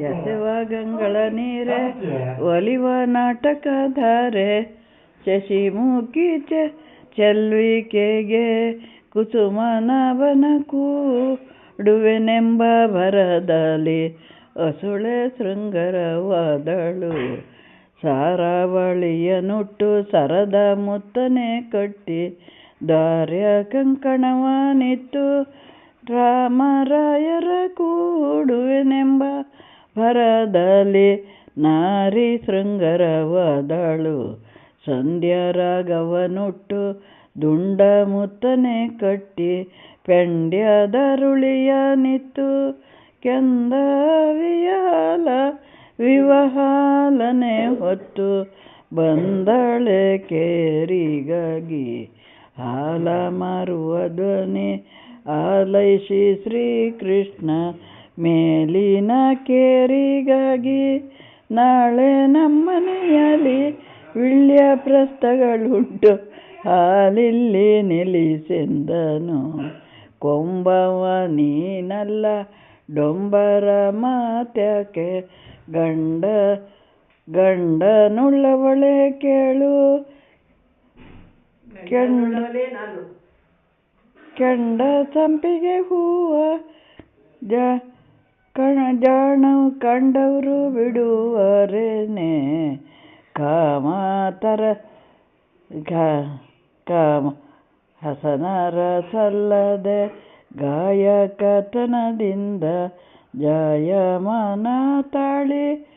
ಎಸೆವ ಗಂಗಳ ನೀರೆ ಒಲಿವ ನಾಟಕ ನಾಟಕಧಾರೆ ಶಶಿಮುಖಿ ಚೆಲ್ವಿಕೆಗೆ ಕುಸುಮನವನ ಕೂಡುವೆನೆಂಬ ಭರದಲ್ಲಿ ಅಸುಳೆ ಶೃಂಗರವಾದಳು. ಸಾರಾವಳಿಯ ನುಟ್ಟು ಸರದ ಮುತ್ತನೆ ಕಟ್ಟಿ ದಾರ್ಯ ಕಂಕಣವನಿತ್ತು ರಾಮರಾಯರ ಭರದಲ್ಲಿ ನಾರಿ ಶೃಂಗರವದಳು. ಸಂಧ್ಯಾ ರಾಗವನುಟ್ಟು ದುಂಡ ಮುತ್ತನೆ ಕಟ್ಟಿ ಪೆಂಡ್ಯದರುಳಿಯ ನಿತ್ತು ಕೆಂದವಿಯಾಲ ವಿವಹಾಲನೆ ಹೊತ್ತು ಬಂದಳೆ ಕೇರಿಗಾಗಿ. ಹಾಲ ಮಾರುವ ಧ್ವನಿ ಆಲೈಸಿ ಶ್ರೀಕೃಷ್ಣ ಮೇಲಿನ ಕೇರಿಗಾಗಿ ನಾಳೆ ನಮ್ಮನೆಯಲ್ಲಿ ವಿಳ್ಯ ಪ್ರಸ್ಥಗಳುಂಟು. ಹಾಲಿಲ್ಲಿ ನಿಲ್ಲಿಸೆಂದನು ಕೊಂಬವ ನೀನಲ್ಲ ಡೊಂಬರ ಮಾತ್ಯಾಕೆ ಗಂಡ ಗಂಡನುಳ್ಳವಳೆ ಕೇಳು. ಕೆಂಡ ಕೆಂಡ ಸಂಪಿಗೆ ಹೂವ ಜ ಕಣ ಜಾಣವು ಕಂಡವರು ಬಿಡುವರೇನೆ. ಕಾಮತರ ಕಾಮ, ಹಸನರ ಸಲ್ಲದೆ ಗಾಯಕತನದಿಂದ ಜಾಯಮಾನ ತಾಳಿ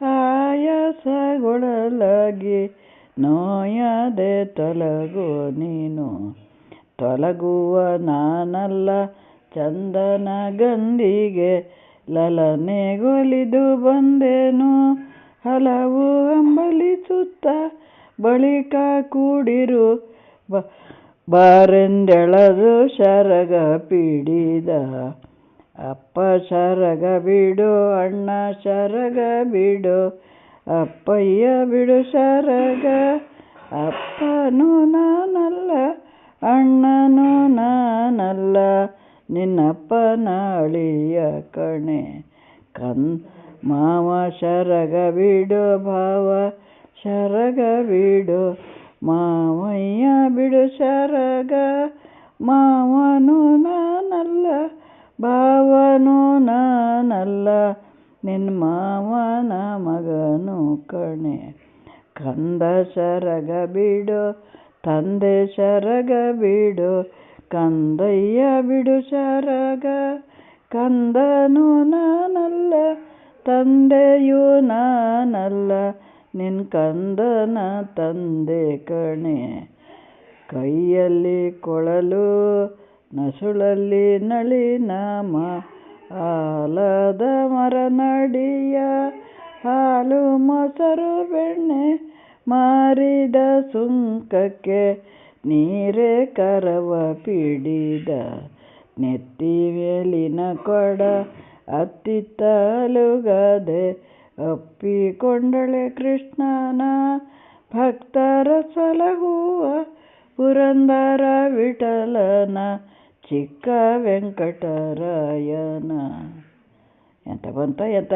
ಆಯಾಸಗೊಳಲಾಗಿ ನೋಯದೆ ತೊಲಗು ನೀನು. ತೊಲಗುವ ನಾನಲ್ಲ ಚಂದನ ಗಂಧಿಗೆ ಲಲನೆಗೊಲಿದು ಬಂದೆನು. ಹಲವು ಹಂಬಲಿಸುತ್ತ ಬಳಿಕ ಕೂಡಿರು. ಬಾರೆಂದೆಳದು ಶರಗ ಪಿಡಿದ. ಅಪ್ಪ ಶರಗ ಬಿಡು, ಅಣ್ಣ ಶರಗ ಬಿಡು. ಅಪ್ಪಯ್ಯ ಬಿಡು ಶರಗ. ಅಪ್ಪನು ನಾನಲ್ಲ, ಅಣ್ಣನು ನಾನಲ್ಲ. ನಿನ್ನಪ್ಪನ ಅಳಿಯ ಕಣೆ. ಕನ್ ಮಾವ ಶರಗ ಬಿಡು ಭಾವ ಶರಗ ಬಿಡು ಮಾವಯ್ಯ ಬಿಡು ಶರಗ. ಮಾವನು ನಾನಲ್ಲ, ಭಾವನು ನಾನಲ್ಲ ನಿನ್ನ ಮಾವನ ಮಗನು ಕಣೆ. ಕಂದ ಶರಗ ಬಿಡು ತಂದೆ ಶರಗ ಬಿಡು ಕಂದಯ್ಯ ಬಿಡು ಶರಗ, ಕಂದನು ನಾನಲ್ಲ, ತಂದೆಯು ನಾನಲ್ಲ, ನಿನ್ ಕಂದನ ತಂದೆ ಕಣೆ. ಕೈಯಲ್ಲಿ ಕೊಳಲು, ನಸುಳಲ್ಲಿ ನಳಿ ನಾಮ ಆಲದ ಮರನಡಿಯ ಹಾಲು ಮೊಸರು ಬೆಣ್ಣೆ ಮಾರಿದ ಸುಂಕಕ್ಕೆ ನೀರೇ ಕರವ ಪಿಡಿದ ನೆತ್ತಿ ವೇಲಿನ ಕೊಡ ಅತ್ತಿತ್ತಲುಗದೆ ಅಪ್ಪಿಕೊಂಡಳೆ ಕೃಷ್ಣನ ಭಕ್ತರ ಸಲಹುವ ಪುರಂದರ ವಿಠಲನ ಚಿಕ್ಕ ವೆಂಕಟರಾಯನ. ಎಂತ ಬಂತ ಎಂತ?